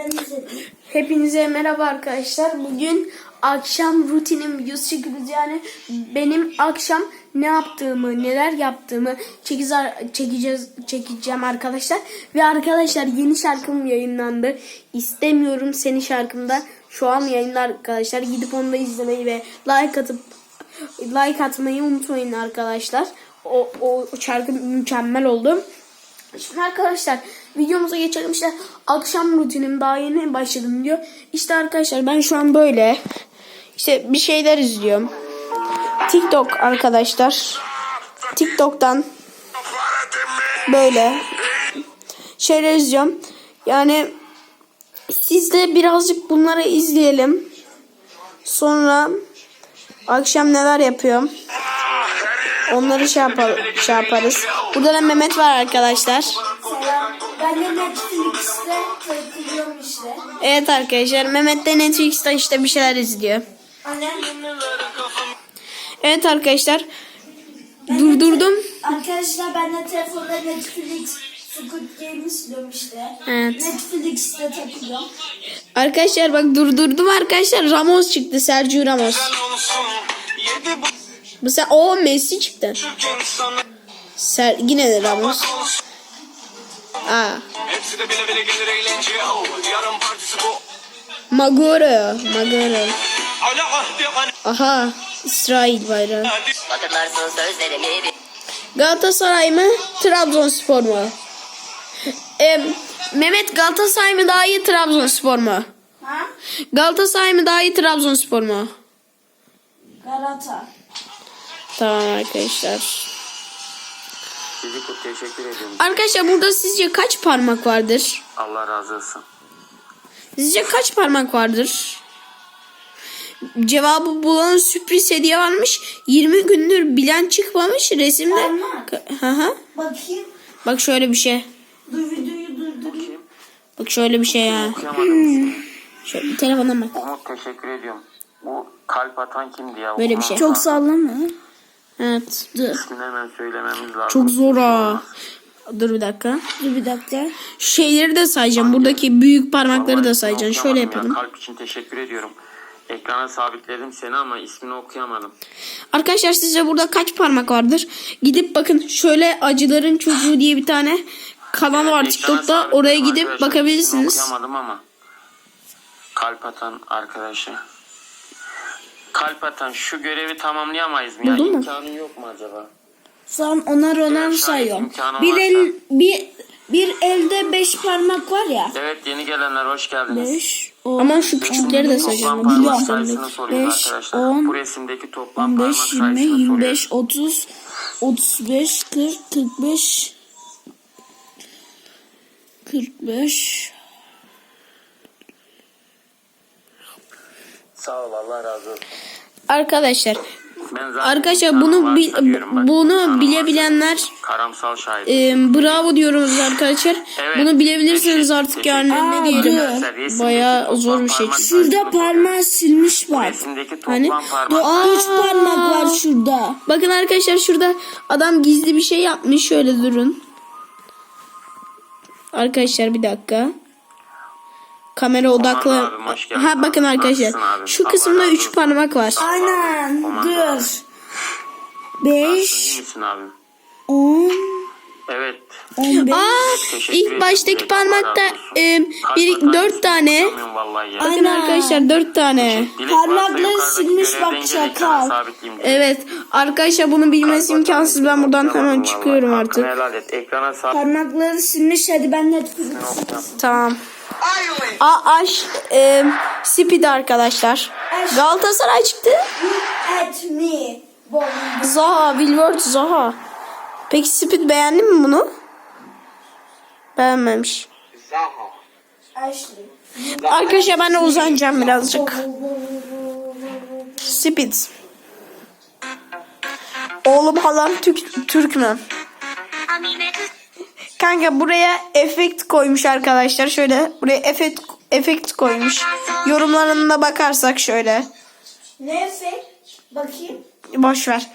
ben izledim. Hepinize merhaba arkadaşlar. Bugün akşam rutinim videosu çekiyoruz. Yani benim akşam ne yaptığımı, neler yaptığımı çekeceğiz, çekeceğiz, çekeceğim arkadaşlar. Ve arkadaşlar yeni şarkım yayınlandı. İstemiyorum seni şarkımda. Şu an yayında arkadaşlar. Gidip onu da izlemeyi ve like atıp like atmayı unutmayın arkadaşlar. O, o şarkı mükemmel oldu. Şimdi arkadaşlar videomuza geçelim işte akşam rutinim daha yeni başladım diyor. İşte arkadaşlar ben şu an böyle işte bir şeyler izliyorum. TikTok arkadaşlar. TikTok'tan böyle şeyler izliyorum. Yani siz de birazcık bunları izleyelim. Sonra akşam neler yapıyorum. Onları şey, yapar, şey yaparız. Burada da Mehmet var arkadaşlar. Selam. Ben Netflix'te işte. Evet arkadaşlar Mehmet de Netflix'te işte bir şeyler izliyor. Annem. Evet arkadaşlar durdurdum. Arkadaşlar ben de telefonda Netflix Squid Game izliyorum işte. Evet. Netflix'te takılıyorum. Arkadaşlar bak durdurdum arkadaşlar Ramos çıktı Sergio Ramos. Bu sen o Messi çıktı. Ser, yine de Ramos. Aa, Hepsi de bile bile gelir eğlence oh, Yarın partisi bu ahdi an Aha, İsrail bayrağı. Hatırlarsın sözlerimi Galatasaray mı, Trabzonspor mu? Ee, Mehmet Galatasaray mı daha iyi, Trabzonspor mu? Ha? Galatasaray mı daha iyi, Trabzonspor mu? Galata. Tamam arkadaşlar. Sizi çok teşekkür ediyorum. Arkadaşlar burada sizce kaç parmak vardır? Allah razı olsun. Sizce kaç parmak vardır? Cevabı bulan sürpriz hediye varmış. 20 gündür bilen çıkmamış resimde. Parmak. Hı hı. Bakayım. Bak şöyle bir şey. Dur videoyu durdurayım. Bak şöyle bir şey ya. Okuyamadım. Şöyle bir telefona bak. Umut teşekkür ediyorum. Bu kalp atan kimdi ya? Böyle bir şey. Çok sallama. Evet. Dur. İsmini hemen söylememiz lazım. Çok zor ha. Dur bir dakika. Dur bir dakika. Şeyleri de sayacağım. Buradaki büyük parmakları da sayacaksın. Şöyle Okuyamadım ya. yapalım. Kalp için teşekkür ediyorum. Ekrana sabitledim seni ama ismini okuyamadım. Arkadaşlar sizce burada kaç parmak vardır? Gidip bakın şöyle acıların çocuğu diye bir tane kanal var Ekrana TikTok'ta. Oraya gidip bakabilirsiniz. Okuyamadım ama. Kalp atan arkadaşı. Kalp atan şu görevi tamamlayamayız mı ya? Buldun mu? İmkanı yok mu acaba? Son onar onar Evet, sayıyorum. Bir el bir bir elde beş parmak var ya. Evet yeni gelenler hoş geldiniz. Beş, on, Ama şu küçükleri de sayacağım. Biliyorum. Beş, arkadaşlar. on, Bu resimdeki toplam parmak 15, sayısını 20, soruyor. 25, 30, 35, 40, 45, 45. Sağ ol Allah razı olsun. Arkadaşlar arkadaşlar bunu bak, bunu bilebilenler. Karamsal şahit. e, bravo diyoruz arkadaşlar. Evet. Bunu bilebilirsiniz artık yani teşekkür ne diyelim. Toplam zor bir şey. parmak Şurada parmağı silmiş var. Hani? Aa! Üç parmak var şurada. Bakın arkadaşlar şurada adam gizli bir şey yapmış. Şöyle durun. Arkadaşlar bir dakika. Kamera odaklı. geldin Ha abi. bakın arkadaşlar. Nasılsın? Şu kısımda razı 3 olsun. parmak var. Aynen. Dur. İyi 5, misin abim? 10, Evet. 15. Aa Teşekkür ilk ederim. baştaki parmakta e, bir dört tane. okuyamıyorum vallahi ya. Bakın arkadaşlar dört tane. Dilek varsa Parmakları yukarıdaki silmiş bak, gel, ekrana çakal. sabitleyeyim diyor. Evet arkadaşlar bunu bilmesi imkansız. Ben buradan hemen çıkıyorum Vallahi. artık. Hakkını helal et. Ekrana sabit. Parmakları silmiş. Hadi ben Netflix. Tamam. A Aş e, Speed arkadaşlar. Galatasaray çıktı. At me. Bowling. Zaha, Wilward Zaha. Peki Speed beğendin mi bunu? Beğenmemiş. Ashley. Arkadaşlar ben de uzanacağım birazcık. Speed. Oğlum halam Türk, Türk mü? Kanka buraya efekt koymuş arkadaşlar. Şöyle buraya efekt efekt koymuş. Yorumlarına bakarsak şöyle. Neyse. Bakayım. Boş ver.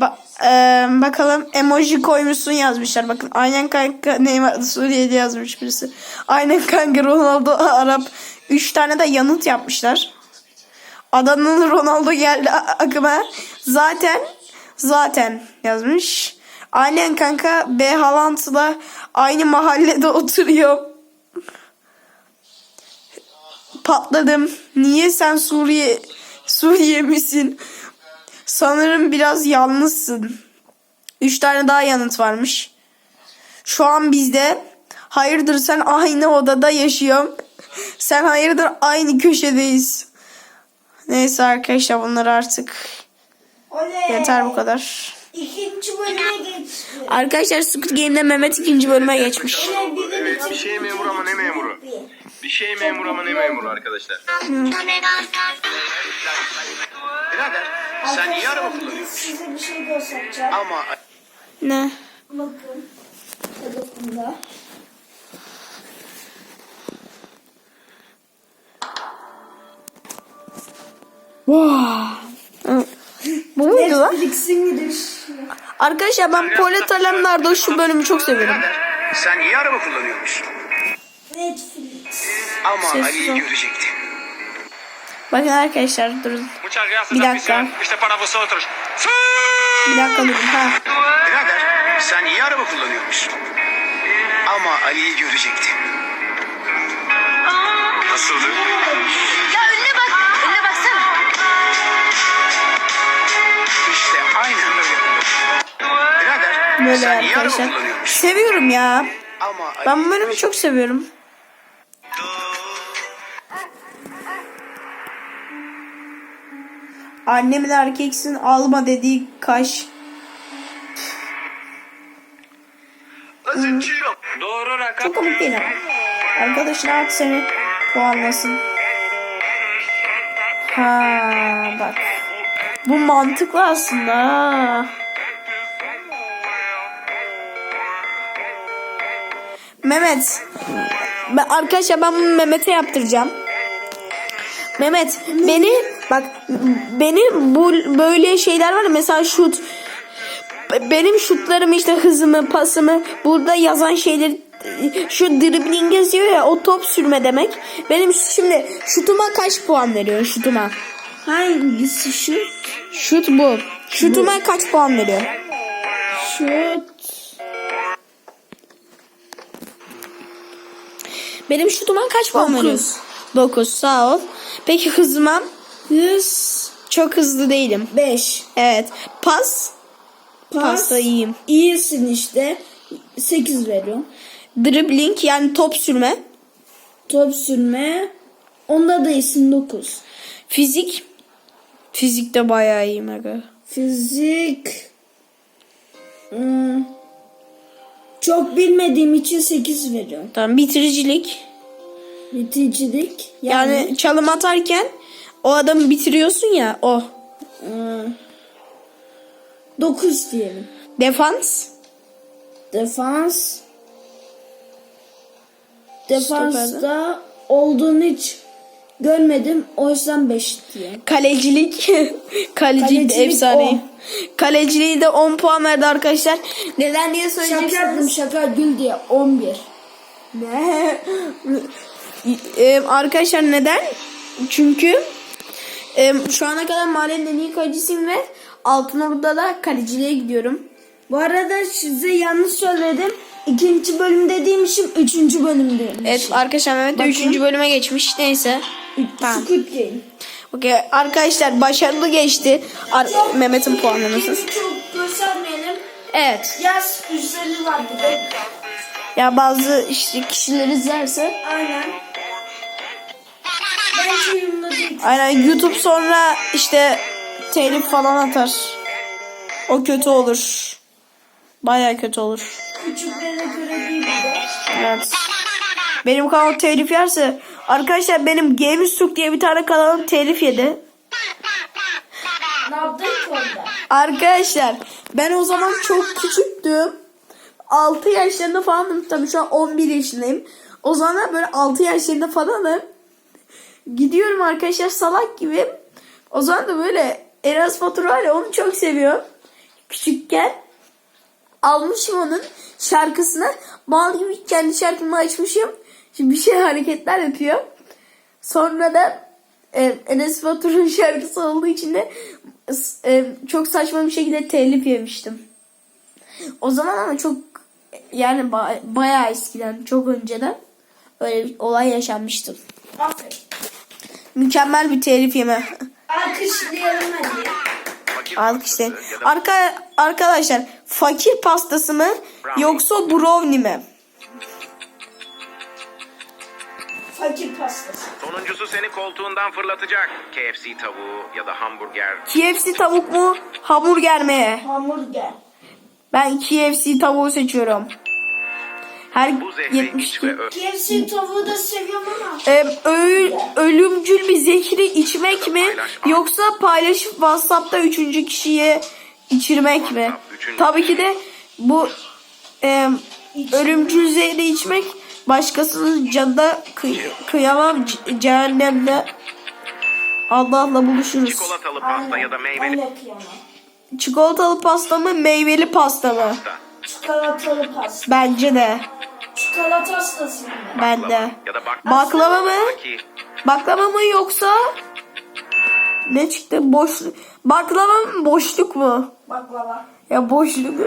Ba- eee, bakalım emoji koymuşsun yazmışlar. Bakın aynen kanka Neymar Suriye'de yazmış birisi. Aynen kanka Ronaldo Arap. Üç tane de yanıt yapmışlar. Adanın Ronaldo geldi a- aklıma. Zaten zaten yazmış. Aynen kanka B Haaland'la aynı mahallede oturuyor. Patladım. Niye sen Suriye Suriye misin? Sanırım biraz yalnızsın. Üç tane daha yanıt varmış. Şu an bizde. Hayırdır sen aynı odada yaşıyorsun. Sen hayırdır aynı köşedeyiz. Neyse arkadaşlar bunlar artık Oley. yeter bu kadar. İkinci bölüme geçti. Arkadaşlar Squid Game'de Mehmet ikinci bölüme geçmiş. Bir de Evet, bir şey memur ama ne memuru? Bir şey memur ama ne memuru arkadaşlar? Birader sen niye araba kullanıyorsun? Size bir şey göstereceğim. Ama Ne? Bakın. Telefonda. Bu muydu lan? Netflix'in girişi. Arkadaşlar ben Polet Alemdar'da şu bölümü çok seviyorum. birader sen niye araba kullanıyormuş? Netflix. Ama Ali'yi ol. görecekti. Bakın arkadaşlar durun. Bir dakika. Este para vosotros. Bir dakika durun. Ha. Birader sen niye araba kullanıyormuş? Ama Ali'yi görecekti. Nasıldı? Ya önüne bak. Önüne baksana. İşte aynen böyle. Birader Böyle sen niye araba arkadaşlar. kullanıyormuş? Seviyorum ya. Ama. Ben bu bölümü çok seviyorum. Annemin erkeksin alma dediği kaş. Doğru rakam. Çok komik değil ama. Arkadaşın at seni puanlasın. Ha bak. Bu mantıklı aslında. ha. Mehmet. Ben, arkadaşlar ben bunu Mehmet'e yaptıracağım. Mehmet beni bak beni bu böyle şeyler var mesela şut benim şutlarım işte hızımı pasımı burada yazan şeyler şu dribbling yazıyor ya o top sürme demek. Benim şimdi şutuma kaç puan veriyor şutuma? Hangisi şu? Şut bu. Şutuma kaç puan veriyor? Şut. Benim şutuma kaç puan veriyor? 9 sağ ol. Peki hızıma? 100. Çok hızlı değilim. 5. Evet. Pas. Pas. Pasta iyiyim. İyisin işte. 8 veriyorum. Dribbling yani top sürme. Top sürme. Onda da iyisin 9. Fizik. Fizikte bayağı iyiyim aga. Fizik. Hmm. Çok bilmediğim için 8 veriyorum. Tamam bitiricilik. Bitiricilik. Yani, Yani, çalım atarken o adamı bitiriyorsun ya o. 9 diyelim. Defans. Defans. Defansta olduğunu hiç görmedim. O yüzden 5 diye. Kalecilik. Kalecilik Kalecilik efsane. on. Kaleciliği de 10 puan verdi arkadaşlar. Neden diye Şaka yaptım söyleyeceksiniz. şaka gül diye 11. Ne? Ee, arkadaşlar neden? Çünkü e, şu ana kadar mahallenin en iyi kalecisiyim ve Altınordu'da da kaleciliğe gidiyorum. Bu arada size yanlış söyledim. İkinci bölüm dediğimmişim üçüncü bölüm demiş. Evet arkadaşlar Mehmet de 3. bölüme geçmiş. Neyse. Tamam. Squid Game. Okey arkadaşlar başarılı geçti Ar- Mehmet'in puanlaması. Çok göstermeyelim. Evet. Yaz üzeri var bir de. Ya bazı işte kişiler izlerse Aynen. Aynen YouTube sonra işte telif falan atar. O kötü olur. Baya kötü olur. Evet. Benim kanal telif yerse arkadaşlar benim Gamestuk diye bir tane kanalım telif yedi. Ne yaptın ki orada? Arkadaşlar ben o zaman çok küçüktüm. 6 yaşlarında falanım. Tabii şu an 11 yaşındayım. O zaman böyle 6 yaşlarında falanım. Gidiyorum arkadaşlar salak gibi. O zaman da böyle Eras Fatur var ya onu çok seviyorum. küçükken almışım onun şarkısını. Mal gibi kendi şarkımı açmışım. Şimdi bir şey hareketler yapıyor. Sonra da e, Enes Batur'un şarkısı olduğu için de e, çok saçma bir şekilde telif yemiştim. O zaman ama çok yani ba- bayağı eskiden çok önceden öyle bir olay yaşanmıştım. Aferin. Mükemmel bir telif yeme. Alkışlayalım hadi. Alkışlayın. Arka, arkadaşlar fakir pastası mı yoksa brownie mi? Fakir pastası. Sonuncusu seni koltuğundan fırlatacak. KFC tavuğu ya da hamburger. KFC tavuk mu hamburger mi? Hamburger. Ben KFC tavuğu seçiyorum. Her Bu zehri iç 72. ve tavuğu da seviyorum ama. Ee, ö- ölümcül bir zehri içmek mi yoksa paylaşıp WhatsApp'ta üçüncü kişiye içirmek mi? Tabii ki de bu e, ölümcül zehri içmek başkasının canına kıy- kıyamam c- cehennemde Allah'la buluşuruz. Çikolatalı pasta ya da meyveli kıyamam. Çikolatalı pasta mı meyveli pasta mı? pasta. Çikolatalı pasta. Bence de. Çikolata hastasıyım ben. Ben de. Ya da bak. Baklava mı? Baklava mı yoksa ne çıktı? Boşluk. Baklava mı boşluk mu? Baklava. Ya boşluk.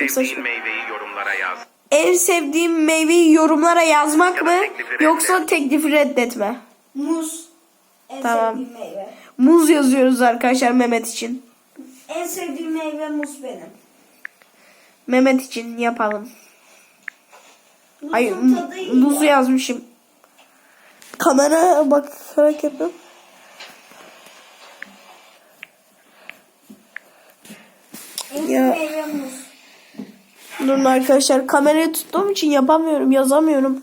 en sevdiğin meyveyi yorumlara yaz. En sevdiğim meyveyi yorumlara yazmak Ya da mı teklifi yoksa teklifi reddetme? Muz. En Tamam. sevdiğim meyve. Muz yazıyoruz arkadaşlar Mehmet için. En sevdiğim meyve muz benim. Mehmet için yapalım. Ay ya. yazmışım. Kamera bakarak yapıyorum. Ya. Durun arkadaşlar kamerayı tuttuğum için yapamıyorum yazamıyorum.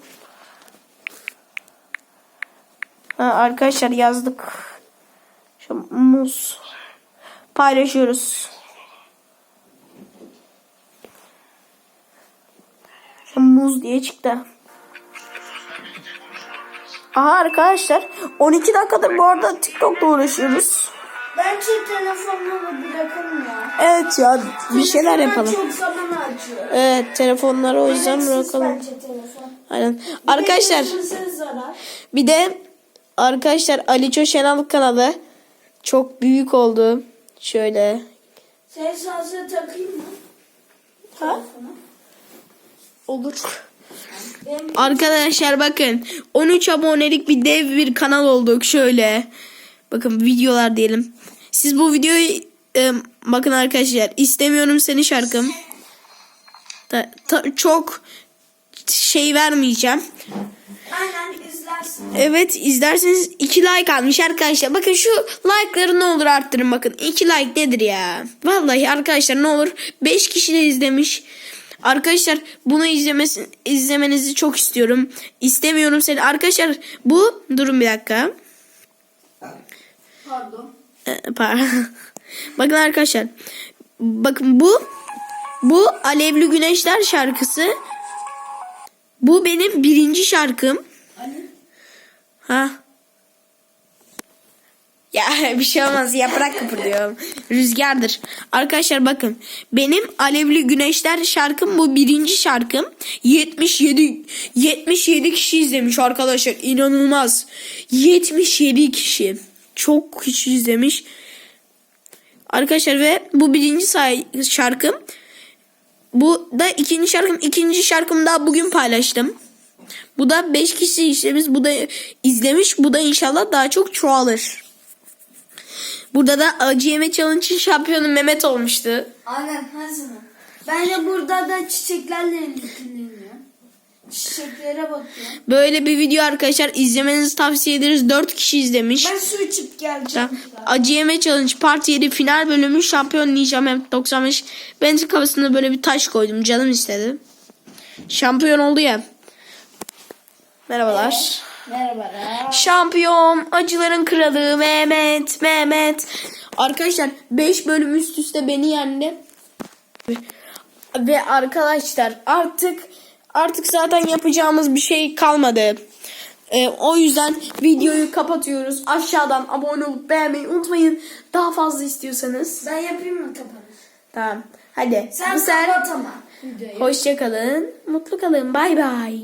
Ha, arkadaşlar yazdık. Şu muz. Paylaşıyoruz. Muz diye çıktı. Aha arkadaşlar 12 dakikadır bu arada TikTok'la uğraşıyoruz. Bence telefonla bırakalım ya. Evet ya bir şeyler yapalım. Çok zaman harcıyor. Evet telefonları o yüzden bırakalım. Aynen. Arkadaşlar bir de arkadaşlar Ali Şenal kanalı çok büyük oldu. Şöyle. Sen şarja takayım mı? Ha? Telefonu. Olur. Arkadaşlar bakın 13 abonelik bir dev bir kanal olduk şöyle. Bakın videolar diyelim. Siz bu videoyu e, bakın arkadaşlar istemiyorum seni şarkım. Ta- ta- çok şey vermeyeceğim. aynen izlersin. Evet izlerseniz 2 like almış arkadaşlar. Bakın şu like'ları ne olur arttırın bakın. 2 like nedir ya? Vallahi arkadaşlar ne olur 5 kişi de izlemiş. Arkadaşlar bunu izlemesi, izlemenizi çok istiyorum. İstemiyorum seni. Arkadaşlar bu durun bir dakika. Pardon. Ee, pardon. bakın arkadaşlar. Bakın bu bu Alevli Güneşler şarkısı. Bu benim birinci şarkım. Ali. Ha. Ya bir şey olmaz yaprak kıpırdıyorum. Rüzgardır. Arkadaşlar bakın. Benim Alevli Güneşler şarkım bu birinci şarkım. 77 77 kişi izlemiş arkadaşlar. İnanılmaz. 77 kişi. Çok kişi izlemiş. Arkadaşlar ve bu birinci say şarkım. Bu da ikinci şarkım. İkinci şarkımı daha bugün paylaştım. Bu da 5 kişi izlemiş. Bu da izlemiş. Bu da inşallah daha çok çoğalır. Burada da acı yeme challenge'ın şampiyonu Mehmet olmuştu. Aynen hazır. Bence burada da çiçeklerle ilgileniyor. Çiçeklere bakıyor. Böyle bir video arkadaşlar izlemenizi tavsiye ederiz. 4 kişi izlemiş. Ben su içip geleceğim. Acı yeme challenge part 7 final bölümü şampiyon Ninja Mehmet 95. Ben de kafasına böyle bir taş koydum. Canım istedi. Şampiyon oldu ya. Merhabalar. Merhabalar. Şampiyon, acıların kralı Mehmet, Mehmet. Arkadaşlar 5 bölüm üst üste beni yendi. Ve arkadaşlar artık artık zaten yapacağımız bir şey kalmadı. Ee, o yüzden videoyu kapatıyoruz. Aşağıdan abone olup beğenmeyi unutmayın. Daha fazla istiyorsanız. Ben yapayım mı kapanış? Tamam. Hadi. Sen sefer kapat ama. hoşça kalın. Mutlu kalın. Bay bay.